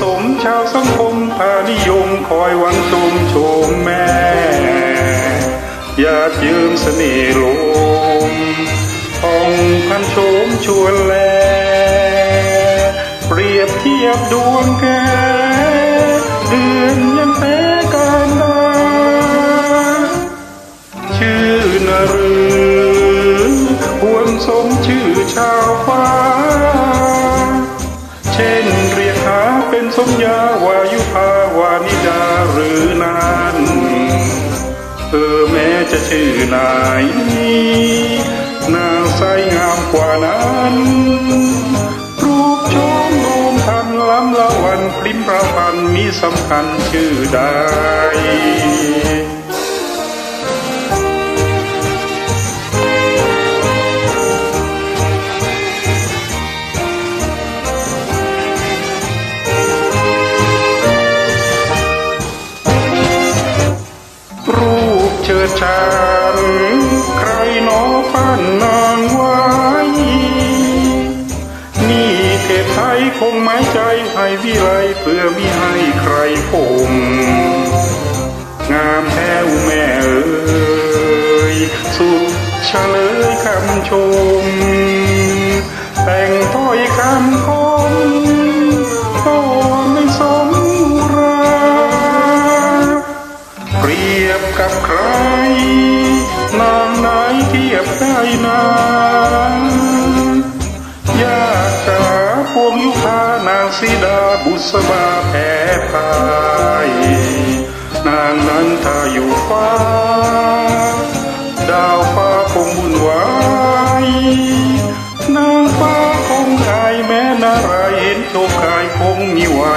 สมชาวสังคมพานิยมคอยหวังชมชมแม่อยาเยืมเสน่ลมองพันชมชวนแล เปรียบเทียบดวงแกเดือน สมญาวายุภาวานิดาหรือนานเออแม้จะชื่อนายนางใสงามกว่านั้นรูปโฉมโนมทันล้ำละวันพริมประพันมีสำคัญชื่อใด เชิดชานใครหนอปั้นนางไว้นี่เทพไทยคงหมายใจให้วิไลเพื่อมิให้ใครคมงามแท้วแม่เอ๋ยสุดเฉลยคำชม แต่งถ้อยคำคม ต้นางยากจะพวงยุพานางสีดาบุษบาแพ้พายนางนั้นถ้าอยู่ฟ้า ดาวฟ้าคงบุญวายนางฟ้าคงอายแม้นารายเห็นโชคกายคงมีวา